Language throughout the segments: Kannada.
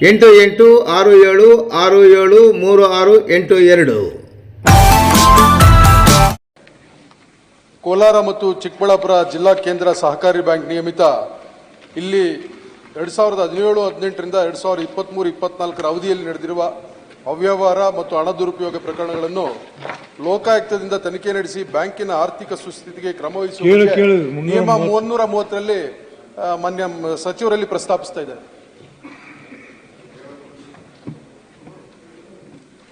ಎಂಟು ಎಂಟು ಆರು ಏಳು ಆರು ಏಳು ಮೂರು ಆರು ಎಂಟು ಎರಡು. ಕೋಲಾರ ಮತ್ತು ಚಿಕ್ಕಬಳ್ಳಾಪುರ ಜಿಲ್ಲಾ ಕೇಂದ್ರ ಸಹಕಾರಿ ಬ್ಯಾಂಕ್ ನಿಯಮಿತ ಇಲ್ಲಿ ಎರಡು ಸಾವಿರದ ಹದಿನೇಳು ಹದಿನೆಂಟರಿಂದ ಎರಡು ಸಾವಿರದ ಇಪ್ಪತ್ತ್ಮೂರು ಇಪ್ಪತ್ನಾಲ್ಕರ ಅವಧಿಯಲ್ಲಿ ನಡೆದಿರುವ ಅವ್ಯವಹಾರ ಮತ್ತು ಹಣ ದುರುಪಯೋಗ ಪ್ರಕರಣಗಳನ್ನು ಲೋಕಾಯುಕ್ತದಿಂದ ತನಿಖೆ ನಡೆಸಿ ಬ್ಯಾಂಕಿನ ಆರ್ಥಿಕ ಸುಸ್ಥಿತಿಗೆ ಕ್ರಮ ವಹಿಸುವ ಕೇಳು, ಬಗ್ಗೆ ಕೇಳು, ಮುನ್ನೂರ ನಿಯಮ ಮೂವನ್ನೂರ ಮೂವತ್ತರಲ್ಲಿ ಮಾನ್ಯ ಮ- ಸಚಿವರಲ್ಲಿ ಪ್ರಸ್ತಾಪಿಸ್ತಾ ಇದ್ದಾರೆ.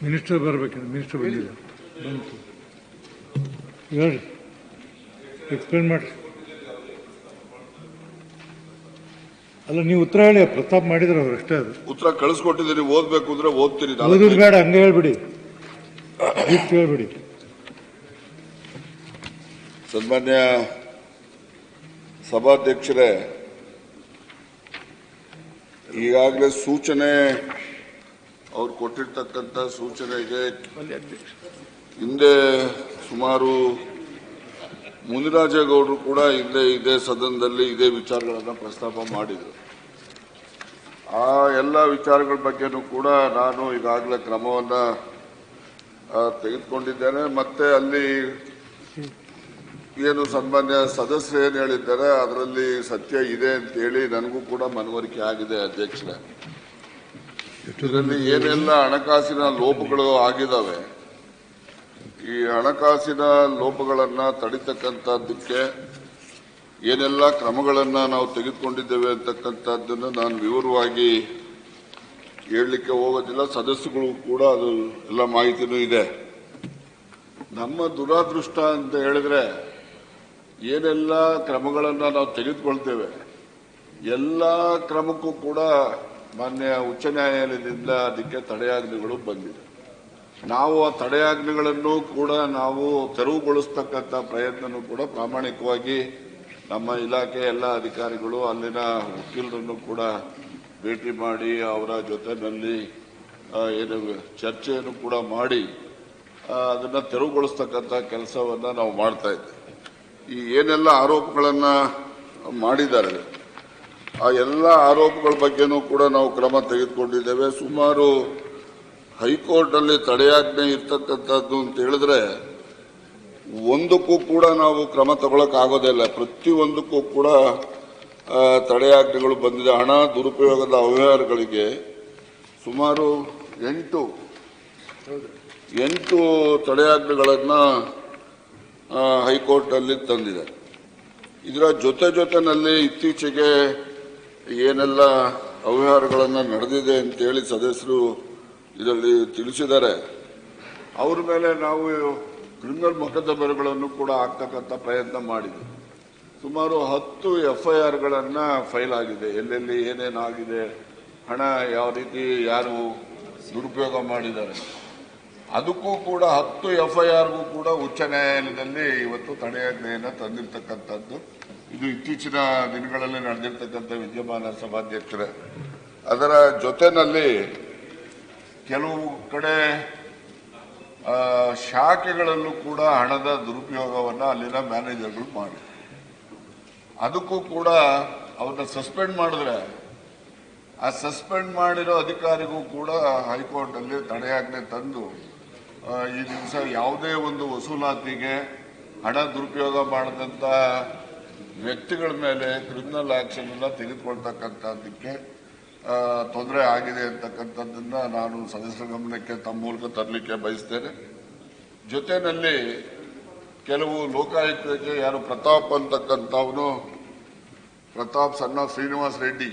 ಮಿನಿಸ್ಟರ್ ಬರಬೇಕು ಮಿನಿಸ್ಟರ್ ಬಂದಿದೆ. ಬಂತು. ಹೇಳಿ. ಎಕ್ಸ್ಪ್ಲೇನ್ ಮಾಡ್ರಿ ಅಲ್ಲ ನೀವು ಉತ್ತರ ಹೇಳಿ ಪ್ರತಾಪ್ ಮಾಡಿದ್ರೆ ಅವ್ರು ಅಷ್ಟೇ ಅದು. ಉತ್ತರ ಕಳಿಸ್ಕೊಟ್ಟಿದ್ದೀರಿ ಓದ್ಬೇಕು ಅಂದ್ರೆ ಓದ್ತೀರಿ ಓದೋದು ಬೇಡ ಹಂಗೆ ಹೇಳ್ಬಿಡಿ. ಇಷ್ಟು ಹೇಳ್ಬಿಡಿ. ಸನ್ಮಾನ್ಯ ಸಭಾಧ್ಯಕ್ಷರೇ ಈಗಾಗಲೇ ಸೂಚನೆ ಅವ್ರು ಕೊಟ್ಟಿರ್ತಕ್ಕಂಥ ಸೂಚನೆಗೆ ಹಿಂದೆ ಸುಮಾರು ಮುನಿರಾಜೇಗೌಡರು ಕೂಡ ಹಿಂದೆ ಇದೇ ಸದನದಲ್ಲಿ ಇದೇ ವಿಚಾರಗಳನ್ನು ಪ್ರಸ್ತಾಪ ಮಾಡಿದರು. ಆ ಎಲ್ಲ ವಿಚಾರಗಳ ಬಗ್ಗೆನೂ ಕೂಡ ನಾನು ಈಗಾಗಲೇ ಕ್ರಮವನ್ನು ತೆಗೆದುಕೊಂಡಿದ್ದೇನೆ. ಮತ್ತೆ ಅಲ್ಲಿ ಏನು ಸನ್ಮಾನ್ಯ ಸದಸ್ಯರು ಏನು ಹೇಳಿದ್ದಾರೆ ಅದರಲ್ಲಿ ಸತ್ಯ ಇದೆ ಅಂತ ಹೇಳಿ ನನಗೂ ಕೂಡ ಮನವರಿಕೆ ಆಗಿದೆ ಅಧ್ಯಕ್ಷರೇ. ಇದರಲ್ಲಿ ಏನೆಲ್ಲ ಹಣಕಾಸಿನ ಲೋಪಗಳು ಆಗಿದ್ದಾವೆ ಈ ಹಣಕಾಸಿನ ಲೋಪಗಳನ್ನ ತಡಿತಕ್ಕಂಥದ್ದಕ್ಕೆ ಏನೆಲ್ಲ ಕ್ರಮಗಳನ್ನ ನಾವು ತೆಗೆದುಕೊಂಡಿದ್ದೇವೆ ಅಂತಕ್ಕಂಥದ್ದನ್ನು ನಾನು ವಿವರವಾಗಿ ಹೇಳಲಿಕ್ಕೆ ಹೋಗೋದಿಲ್ಲ. ಸದಸ್ಯಗಳು ಕೂಡ ಅದು ಎಲ್ಲ ಮಾಹಿತಿನೂ ಇದೆ. ನಮ್ಮ ದುರಾದೃಷ್ಟ ಅಂತ ಹೇಳಿದ್ರೆ ಏನೆಲ್ಲ ಕ್ರಮಗಳನ್ನು ನಾವು ತೆಗೆದುಕೊಳ್ತೇವೆ ಎಲ್ಲ ಕ್ರಮಕ್ಕೂ ಕೂಡ ಮಾನ್ಯ ಉಚ್ಚ ನ್ಯಾಯಾಲಯದಿಂದ ಅದಕ್ಕೆ ತಡೆಯಾಜ್ಞೆಗಳು ಬಂದಿದೆ. ನಾವು ಆ ತಡೆಯಾಜ್ಞೆಗಳನ್ನು ಕೂಡ ನಾವು ತೆರವುಗೊಳಿಸ್ತಕ್ಕಂಥ ಪ್ರಯತ್ನನೂ ಕೂಡ ಪ್ರಾಮಾಣಿಕವಾಗಿ ನಮ್ಮ ಇಲಾಖೆ ಎಲ್ಲ ಅಧಿಕಾರಿಗಳು ಅಲ್ಲಿನ ವಕೀಲರನ್ನು ಕೂಡ ಭೇಟಿ ಮಾಡಿ ಅವರ ಜೊತೆನಲ್ಲಿ ಆ, ಏನು ಚರ್ಚೆಯನ್ನು ಕೂಡ ಮಾಡಿ ಅದನ್ನ ತೆರವುಗೊಳಿಸ್ತಕ್ಕಂಥ ಕೆಲಸವನ್ನ ನಾವು ಮಾಡ್ತಾ ಇದ್ದೇವೆ. ಈ ಏನೆಲ್ಲ ಆರೋಪಗಳನ್ನ ಮಾಡಿದ್ದಾರೆ ಆ ಎಲ್ಲ ಆರೋಪಗಳ ಬಗ್ಗೆನೂ ಕೂಡ ನಾವು ಕ್ರಮ ತೆಗೆದುಕೊಂಡಿದ್ದೇವೆ. ಸುಮಾರು ಹೈಕೋರ್ಟಲ್ಲಿ ತಡೆಯಾಜ್ಞೆ ಇರ್ತಕ್ಕಂಥದ್ದು ಅಂತ ಹೇಳಿದ್ರೆ ಒಂದಕ್ಕೂ ಕೂಡ ನಾವು ಕ್ರಮ ತಗೊಳಕ್ ಆಗೋದಿಲ್ಲ ಪ್ರತಿಯೊಂದಕ್ಕೂ ಕೂಡ ತಡೆಯಾಜ್ಞೆಗಳು ಬಂದಿದೆ. ಹಣ ದುರುಪಯೋಗದ ಅವ್ಯವಹಾರಗಳಿಗೆ ಸುಮಾರು ಎಂಟು ಎಂಟು ತಡೆಯಾಜ್ಞೆಗಳನ್ನು ಹೈಕೋರ್ಟಲ್ಲಿ ತಂದಿದೆ. ಇದರ ಜೊತೆ ಜೊತೆನಲ್ಲಿ ಇತ್ತೀಚೆಗೆ ಏನೆಲ್ಲ ಅವ್ಯವಹಾರಗಳನ್ನು ನಡೆದಿದೆ ಅಂತೇಳಿ ಸದಸ್ಯರು ಇದರಲ್ಲಿ ತಿಳಿಸಿದ್ದಾರೆ. ಅವ್ರ ಮೇಲೆ ನಾವು ಕ್ರಿಮಿನಲ್ ಮೊಕದ್ದಮೆಗಳನ್ನು ಕೂಡ ಆಗ್ತಕ್ಕಂಥ ಪ್ರಯತ್ನ ಮಾಡಿದ್ವಿ. ಸುಮಾರು ಹತ್ತು ಎಫ್ ಐ ಆರ್ಗಳನ್ನು ಫೈಲ್ ಆಗಿದೆ. ಎಲ್ಲೆಲ್ಲಿ ಏನೇನಾಗಿದೆ, ಹಣ ಯಾವ ರೀತಿ ಯಾರು ದುರುಪಯೋಗ ಮಾಡಿದ್ದಾರೆ. ಅದಕ್ಕೂ ಕೂಡ ಹತ್ತು ಎಫ್ ಐ ಆರ್ಗೂ ಕೂಡ ಉಚ್ಚ ನ್ಯಾಯಾಲಯದಲ್ಲಿ ಇವತ್ತು ತಡೆಯಾಜ್ಞೆಯನ್ನು ತಂದಿರತಕ್ಕಂಥದ್ದು. ಇದು ಇತ್ತೀಚಿನ ದಿನಗಳಲ್ಲಿ ನಡೆದಿರ್ತಕ್ಕಂಥ ವಿದ್ಯಮಾನ ಸಭಾಧ್ಯಕ್ಷರ, ಅದರ ಜೊತೆನಲ್ಲಿ ಕೆಲವು ಕಡೆ ಶಾಖೆಗಳಲ್ಲೂ ಕೂಡ ಹಣದ ದುರುಪಯೋಗವನ್ನು ಅಲ್ಲಿನ ಮ್ಯಾನೇಜರ್ಗಳು ಮಾಡಿ ಅದಕ್ಕೂ ಕೂಡ ಅವನ್ನ ಸಸ್ಪೆಂಡ್ ಮಾಡಿದ್ರೆ, ಆ ಸಸ್ಪೆಂಡ್ ಮಾಡಿರೋ ಅಧಿಕಾರಿಗೂ ಕೂಡ ಹೈಕೋರ್ಟ್ ಅಲ್ಲಿ ತಡೆಯಾಜ್ಞೆ ತಂದು ಈ ದಿವಸ ಯಾವುದೇ ಒಂದು ವಸೂಲಾತಿಗೆ ಹಣ ದುರುಪಯೋಗ ಮಾಡದಂತ ವ್ಯಕ್ತಿಗಳ ಮೇಲೆ ಕ್ರಿಮಿನಲ್ ಆಕ್ಷನ್ ಅನ್ನ ತೆಗೆದುಕೊಳ್ತಕ್ಕಂಥದ್ದಕ್ಕೆ ತೊಂದರೆ ಆಗಿದೆ ಅಂತಕ್ಕಂಥದ್ದನ್ನ ನಾನು ಸದಸ್ಯರ ಗಮನಕ್ಕೆ ತಮ್ಮ ಮೂಲಕ ತರಲಿಕ್ಕೆ ಬಯಸ್ತೇನೆ. ಜೊತೆಯಲ್ಲಿ ಕೆಲವು ಲೋಕಾಯುಕ್ತಕ್ಕೆ ಯಾರು ಪ್ರತಾಪ್ ಅಂತಕ್ಕಂಥವನು, ಪ್ರತಾಪ್ ಸಣ್ಣ ಶ್ರೀನಿವಾಸ್ ರೆಡ್ಡಿ,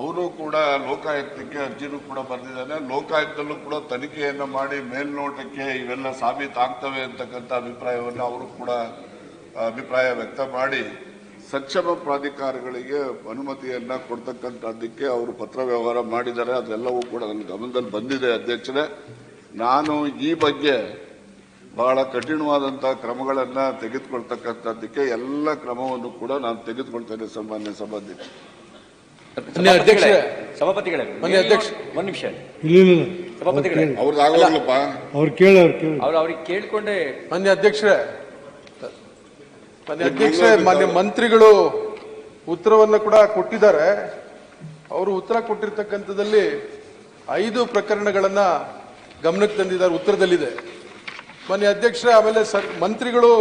ಅವರು ಕೂಡ ಲೋಕಾಯುಕ್ತಕ್ಕೆ ಅರ್ಜಿನೂ ಕೂಡ ಬರೆದಿದ್ದಾನೆ. ಲೋಕಾಯುಕ್ತಲ್ಲೂ ಕೂಡ ತನಿಖೆಯನ್ನು ಮಾಡಿ ಮೇಲ್ನೋಟಕ್ಕೆ ಇವೆಲ್ಲ ಸಾಬೀತಾಗ್ತವೆ ಅಂತಕ್ಕಂಥ ಅಭಿಪ್ರಾಯವನ್ನು ಅವರು ಕೂಡ ಅಭಿಪ್ರಾಯ ವ್ಯಕ್ತ ಮಾಡಿ ಸಕ್ಷಮ ಪ್ರಾಧಿಕಾರಗಳಿಗೆ ಅನುಮತಿಯನ್ನ ಕೊಡ್ತಕ್ಕಂಥದ್ದಕ್ಕೆ ಅವರು ಪತ್ರ ವ್ಯವಹಾರ ಮಾಡಿದ್ದಾರೆ. ಅದೆಲ್ಲವೂ ಕೂಡ ನನ್ನ ಗಮನದಲ್ಲಿ ಬಂದಿದೆ ಅಧ್ಯಕ್ಷರೇ. ನಾನು ಈ ಬಗ್ಗೆ ಬಹಳ ಕಠಿಣವಾದಂತಹ ಕ್ರಮಗಳನ್ನ ತೆಗೆದುಕೊಳ್ತಕ್ಕಂಥದ್ದಕ್ಕೆ ಎಲ್ಲ ಕ್ರಮವನ್ನು ಕೂಡ ನಾನು ತೆಗೆದುಕೊಳ್ತೇನೆ ಸನ್ಮಾನ್ಯ ಸಭಾಧ್ಯಕ್ಷ. ಸಭಾಪತಿಗಳೇ. ಒಂದ್ ನಿಮಿಷ ಸಭಾಪತಿಗಳೇ. ಅವ್ರದ್ದು ಆಗೋಗ್ಲಪ್ಪ ಅವ್ರು ಕೇಳಿ ಅವ್ರು ಕೇಳಿ ಅವ್ರು ಅವ್ರಿಗೆ ಕೇಳ್ಕೊಂಡೆ ಮಾನ್ಯ ಅಧ್ಯಕ್ಷರೇ. ಮಾನ್ಯ ಅಧ್ಯಕ್ಷರೇ ಮಾನ್ಯ ಮಂತ್ರಿಗಳು ಉತ್ತರವನ್ನ ಕೂಡ ಕೊಟ್ಟಿದ್ದಾರೆ. ಅವರು ಉತ್ತರ ಕೊಟ್ಟಿರ್ತಕ್ಕಂಥದ್ದಲ್ಲಿ ಐದು ಪ್ರಕರಣಗಳನ್ನ ಗಮನಕ್ಕೆ ತಂದಿದ್ದಾರೆ ಉತ್ತರದಲ್ಲಿದೆ. ಮಾನ್ಯ ಅಧ್ಯಕ್ಷರೇ ಆಮೇಲೆ ಸರ್ ಮಂತ್ರಿಗಳು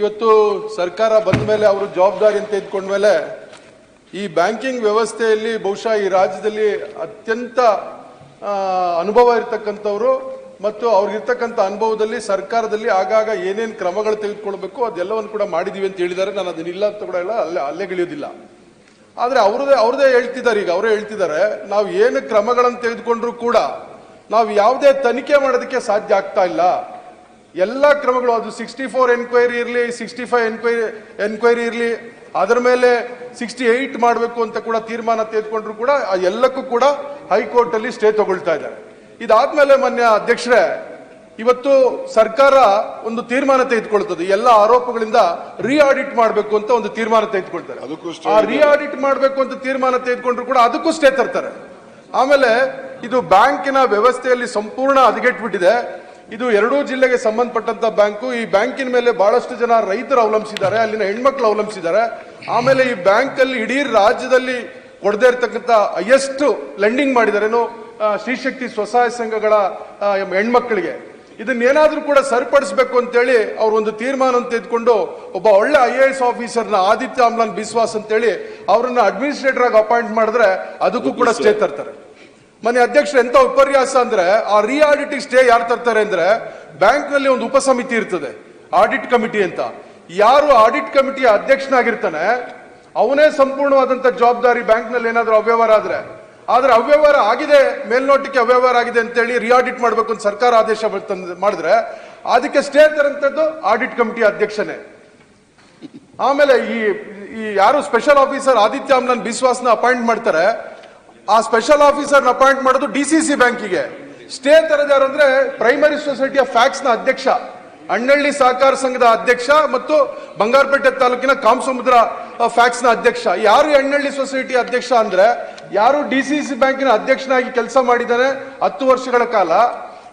ಇವತ್ತು ಸರ್ಕಾರ ಬಂದ ಮೇಲೆ ಅವರು ಜವಾಬ್ದಾರಿ ಅಂತ ಇದ್ಕೊಂಡ್ಮೇಲೆ ಈ ಬ್ಯಾಂಕಿಂಗ್ ವ್ಯವಸ್ಥೆಯಲ್ಲಿ ಬಹುಶಃ ಈ ರಾಜ್ಯದಲ್ಲಿ ಅತ್ಯಂತ ಅನುಭವ ಇರತಕ್ಕಂಥವ್ರು ಮತ್ತು ಅವ್ರಿಗಿರ್ತಕ್ಕಂಥ ಅನುಭವದಲ್ಲಿ, ಸರ್ಕಾರದಲ್ಲಿ ಆಗಾಗ ಏನೇನು ಕ್ರಮಗಳು ತೆಗೆದುಕೊಳ್ಬೇಕು, ಅದೆಲ್ಲವನ್ನು ಕೂಡ ಮಾಡಿದೀವಿ ಅಂತ ಹೇಳಿದ್ದಾರೆ. ನಾನು ಅದನ್ನಿಲ್ಲ ಅಂತ ಕೂಡ ಹೇಳ ಅಲ್ಲೇ ಅಲ್ಲೆಗಿಳಿಯೋದಿಲ್ಲ ಆದರೆ ಅವ್ರದೇ ಅವ್ರದೇ ಹೇಳ್ತಿದ್ದಾರೆ ಈಗ, ಅವರೇ ಹೇಳ್ತಿದ್ದಾರೆ, ನಾವು ಏನು ಕ್ರಮಗಳನ್ನು ತೆಗೆದುಕೊಂಡ್ರೂ ಕೂಡ ನಾವು ಯಾವುದೇ ತನಿಖೆ ಮಾಡೋದಕ್ಕೆ ಸಾಧ್ಯ ಆಗ್ತಾ ಇಲ್ಲ. ಎಲ್ಲ ಕ್ರಮಗಳು, ಅದು ಸಿಕ್ಸ್ಟಿ ಫೋರ್ ಎನ್ಕ್ವೈರಿ ಇರಲಿ, ಸಿಕ್ಸ್ಟಿ ಫೈವ್ ಎನ್ಕ್ವೈರಿ ಎನ್ಕ್ವೈರಿ ಇರಲಿ, ಅದರ ಮೇಲೆ ಸಿಕ್ಸ್ಟಿ ಏಯ್ಟ್ ಮಾಡಬೇಕು ಅಂತ ಕೂಡ ತೀರ್ಮಾನ ತೆಗೆದುಕೊಂಡ್ರು ಕೂಡ ಎಲ್ಲಕ್ಕೂ ಕೂಡ ಹೈಕೋರ್ಟಲ್ಲಿ ಸ್ಟೇ ತಗೊಳ್ತಾ ಇದ್ದಾರೆ. ಇದಾದ್ಮೇಲೆ ಮಾನ್ಯ ಅಧ್ಯಕ್ಷರೇ ಇವತ್ತು ಸರ್ಕಾರ ಒಂದು ತೀರ್ಮಾನ ತೆಗೆದುಕೊಳ್ತದೆ. ಎಲ್ಲ ಆರೋಪಗಳಿಂದ ರೀ ಆಡಿಟ್ ಮಾಡಬೇಕು ಅಂತ ಒಂದು ತೀರ್ಮಾನ ತೆಗೆದುಕೊಳ್ತಾರೆ. ಆ ರೀ ಆಡಿಟ್ ಮಾಡಬೇಕು ಅಂತ ತೀರ್ಮಾನ ತೆಗೆದುಕೊಂಡ್ರು ಕೂಡ ಅದಕ್ಕೂ ಸ್ಟೇ ತರ್ತಾರೆ. ಆಮೇಲೆ ಇದು ಬ್ಯಾಂಕಿನ ವ್ಯವಸ್ಥೆಯಲ್ಲಿ ಸಂಪೂರ್ಣ ಹದಗೆಟ್ಬಿಟ್ಟಿದೆ. ಇದು ಎರಡೂ ಜಿಲ್ಲೆಗೆ ಸಂಬಂಧಪಟ್ಟಂತ ಬ್ಯಾಂಕು. ಈ ಬ್ಯಾಂಕಿನ ಮೇಲೆ ಬಹಳಷ್ಟು ಜನ ರೈತರು ಅವಲಂಬಿಸಿದ್ದಾರೆ ಅಲ್ಲಿನ ಹೆಣ್ಮಕ್ಳು ಅವಲಂಬಿಸಿದ್ದಾರೆ. ಆಮೇಲೆ ಈ ಬ್ಯಾಂಕಲ್ಲಿ ಇಡೀ ರಾಜ್ಯದಲ್ಲಿ ಕೊಡದೇ ಇರತಕ್ಕಂಥ ಹೈಯೆಸ್ಟ್ ಲೆಂಡಿಂಗ್ ಆ, ಶ್ರೀಶಕ್ತಿ ಸ್ವಸಹಾಯ ಸಂಘಗಳ ಹೆಣ್ಮಕ್ಳಿಗೆ. ಇದನ್ನೇನಾದ್ರೂ ಕೂಡ ಸರಿಪಡಿಸಬೇಕು ಅಂತೇಳಿ ಅವ್ರು ಒಂದು ತೀರ್ಮಾನ ತೆಗೆದುಕೊಂಡು ಒಬ್ಬ ಒಳ್ಳೆ ಐ ಎ ಎಸ್ ಆಫೀಸರ್ನ ಆದಿತ್ಯ ಅಮ್ಲಾನ್ ಬಿಸ್ವಾಸ್ ಅಂತೇಳಿ ಅವರನ್ನ ಅಡ್ಮಿನಿಸ್ಟ್ರೇಟರ್ ಆಗಿ ಅಪಾಯಿಂಟ್ ಮಾಡಿದ್ರೆ ಅದಕ್ಕೂ ಕೂಡ ಸ್ಟೇ ತರ್ತಾರೆ. ಮನೆ ಅಧ್ಯಕ್ಷರು ಎಂತ ವಿಪರ್ಯಾಸ ಅಂದ್ರೆ ಆ ರೀ ಆಡಿಟಿಗೆ ಸ್ಟೇ ಯಾರು ತರ್ತಾರೆ ಅಂದ್ರೆ ಬ್ಯಾಂಕ್ನಲ್ಲಿ ಒಂದು ಉಪಸಮಿತಿ ಇರ್ತದೆ ಆಡಿಟ್ ಕಮಿಟಿ ಅಂತ. ಯಾರು ಆಡಿಟ್ ಕಮಿಟಿಯ ಅಧ್ಯಕ್ಷನಾಗಿರ್ತಾನೆ ಅವನೇ ಸಂಪೂರ್ಣವಾದಂತ ಜವಾಬ್ದಾರಿ ಬ್ಯಾಂಕ್ನಲ್ಲಿ ಏನಾದ್ರೂ ಅವ್ಯವಹಾರ ಆದ್ರೆ ಆದ್ರೆ ಅವ್ಯವಹಾರ ಆಗಿದೆ, ಮೇಲ್ನೋಟಕ್ಕೆ ಅವ್ಯವಹಾರ ಆಗಿದೆ ಅಂತೇಳಿ ರಿಆಡಿಟ್ ಮಾಡಬೇಕು ಅಂತ ಸರ್ಕಾರ ಆದೇಶ ಮಾಡಿದ್ರೆ ಅದಕ್ಕೆ ಸ್ಟೇ ತರಂತದ್ದು ಆಡಿಟ್ ಕಮಿಟಿ ಅಧ್ಯಕ್ಷನೇ. ಆಮೇಲೆ ಈ ಈ ಯಾರು ಸ್ಪೆಷಲ್ ಆಫೀಸರ್ ಆದಿತ್ಯ ಆಮ್ಲನ್ ಬಿಸ್ವಾಸ್ನ ಅಪಾಯಿಂಟ್ ಮಾಡ್ತಾರೆ, ಆ ಸ್ಪೆಷಲ್ ಆಫೀಸರ್ ಅಪಾಯಿಂಟ್ ಮಾಡೋದು ಡಿ ಸಿ ಸಿ ಬ್ಯಾಂಕಿಗೆ ಸ್ಟೇ ತರದ ಯಾರು ಅಂದ್ರೆ ಪ್ರೈಮರಿ ಸೊಸೈಟಿಯ ಫ್ಯಾಕ್ಸ್ನ ಅಧ್ಯಕ್ಷ. ಅಣ್ಣಳ್ಳಿ ಸಹಕಾರ ಸಂಘದ ಅಧ್ಯಕ್ಷ ಮತ್ತು ಬಂಗಾರಪೇಟೆ ತಾಲೂಕಿನ ಕಾಮಸಮುದ್ರ ಫ್ಯಾಕ್ಸ್ನ ಅಧ್ಯಕ್ಷ. ಯಾರು ಅಣ್ಣಳ್ಳಿ ಸೊಸೈಟಿ ಅಧ್ಯಕ್ಷ ಅಂದ್ರೆ? ಯಾರು ಡಿ ಸಿ ಸಿ ಬ್ಯಾಂಕಿನ ಅಧ್ಯಕ್ಷನಾಗಿ ಕೆಲಸ ಮಾಡಿದ್ದಾನೆ ಹತ್ತು ವರ್ಷಗಳ ಕಾಲ.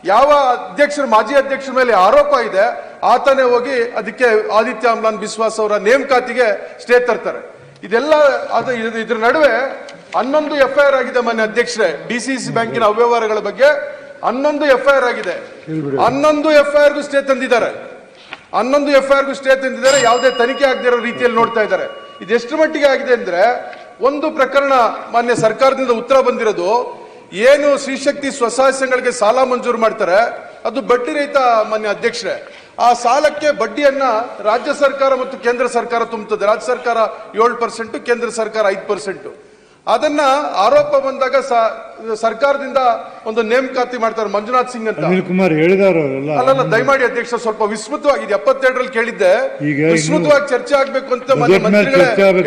ಯಾವ ಅಧ್ಯಕ್ಷರ, ಮಾಜಿ ಅಧ್ಯಕ್ಷರ ಮೇಲೆ ಆರೋಪ ಇದೆ, ಆತನೇ ಹೋಗಿ ಅದಕ್ಕೆ ಆದಿತ್ಯ ಅಮ್ಲಾನ್ ಬಿಸ್ವಾಸ್ ಅವರ ನೇಮಕಾತಿಗೆ ಸ್ಟೇ ತರ್ತಾರೆ. ಇದೆಲ್ಲ ಅದು ಇದು- ಇದ್ರ ನಡುವೆ ಹನ್ನೊಂದು ಎಫ್ ಐ ಆರ್ ಆಗಿದೆ ಮನೆ ಅಧ್ಯಕ್ಷರೇ, ಡಿ ಸಿ ಸಿ ಬ್ಯಾಂಕಿನ ಅವ್ಯವಹಾರಗಳ ಬಗ್ಗೆ. ಹನ್ನೊಂದು ಎಫ್ ಐ ಆರ್ ಆಗಿದೆ. ಹನ್ನೊಂದು ಎಫ್ ಐ ಆರ್ಗೂ ಸ್ಟೇ ತಂದಿದ್ದಾರೆ. ಹನ್ನೊಂದು ಎಫ್ ಐ ಆರ್ಗೂ ಸ್ಟೇ ತಂದಿದ್ದಾರೆ ಯಾವುದೇ ತನಿಖೆ ಆಗದಿರೋ ರೀತಿಯಲ್ಲಿ ನೋಡ್ತಾ ಇದ್ದಾರೆ. ಇದು ಎಷ್ಟು ಮಟ್ಟಿಗೆ ಆಗಿದೆ ಅಂದ್ರೆ ಒಂದು ಪ್ರಕರಣ ಮಾನ್ಯ ಸರ್ಕಾರದಿಂದ ಉತ್ತರ ಬಂದಿರೋದು ಏನು ಶ್ರೀಶಕ್ತಿ ಸ್ವಸಹಾಯ ಸಂಘಗಳಿಗೆ ಸಾಲ ಮಂಜೂರು ಮಾಡ್ತಾರೆ ಅದು ಬಡ್ಡಿ ರಹಿತ ಮಾನ್ಯ ಅಧ್ಯಕ್ಷರೇ. ಆ ಸಾಲಕ್ಕೆ ಬಡ್ಡಿಯನ್ನ ರಾಜ್ಯ ಸರ್ಕಾರ ಮತ್ತು ಕೇಂದ್ರ ಸರ್ಕಾರ ತುಂಬುತ್ತದೆ ರಾಜ್ಯ ಸರ್ಕಾರ ಏಳು ಪರ್ಸೆಂಟ್ ಕೇಂದ್ರ ಸರ್ಕಾರ ಐದು ಪರ್ಸೆಂಟ್ ಅದನ್ನ ಆರೋಪ ಬಂದಾಗ ಸರ್ಕಾರದಿಂದ ಒಂದು ನೇಮಕಾತಿ ಮಾಡ್ತಾರೆ ಮಂಜುನಾಥ್ ಸಿಂಗ್ ಅಂತ. ಅನಿಲ್ ಕುಮಾರ್ ಹೇಳಿದಾರ ಅಲ್ಲಲ್ಲ ದಯಮಾಡಿ ಅಧ್ಯಕ್ಷ ಸ್ವಲ್ಪ ವಿಸ್ತೃತವಾಗಿ ಎಪ್ಪತ್ತೆರಡರಲ್ಲಿ ಕೇಳಿದ್ದೆ. ವಿಸ್ಮೃತವಾಗಿ ವಿಸ್ತೃತವಾಗಿ ಚರ್ಚೆ ಆಗ್ಬೇಕು ಅಂತ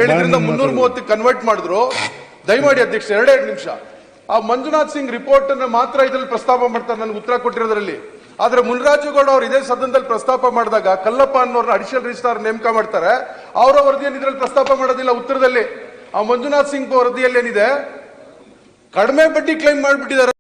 ಹೇಳಿದ್ರಿಂದ ಮುನ್ನೂರ ಮೂವತ್ತು ಕನ್ವರ್ಟ್ ಮಾಡಿದ್ರು. ದಯಮಾಡಿ ಅಧ್ಯಕ್ಷ ಎರಡೆರಡು ನಿಮಿಷ. ಆ ಮಂಜುನಾಥ್ ಸಿಂಗ್ ರಿಪೋರ್ಟ್ ಅನ್ನ ಮಾತ್ರ ಇದ್ರಲ್ಲಿ ಪ್ರಸ್ತಾಪ ಮಾಡ್ತಾರೆ ನನಗೆ ಉತ್ತರ ಕೊಟ್ಟಿರೋದ್ರಲ್ಲಿ. ಆದ್ರೆ ಮುನ್ರಾಜುಗೌಡ ಅವರು ಇದೇ ಸದನದಲ್ಲಿ ಪ್ರಸ್ತಾಪ ಮಾಡಿದಾಗ ಕಲ್ಲಪ್ಪ ಅನ್ನೋರ್ನ ಅಡಿಷನಲ್ ರಿಜಿಸ್ಟ್ರಾರ್ ನೇಮಕ ಮಾಡ್ತಾರೆ. ಅವರ ವರದಿಯನ್ನು ಇದ್ರಲ್ಲಿ ಪ್ರಸ್ತಾಪ ಮಾಡೋದಿಲ್ಲ ಉತ್ತರದಲ್ಲಿ. ಆ ಮಂಜುನಾಥ್ ಸಿಂಗ್ ವರದಿಯಲ್ಲಿ ಏನಿದೆ? ಕಡಿಮೆ ಬಡ್ಡಿ ಕ್ಲೈಮ್ ಮಾಡಿಬಿಟ್ಟಿದ್ದಾರೆ.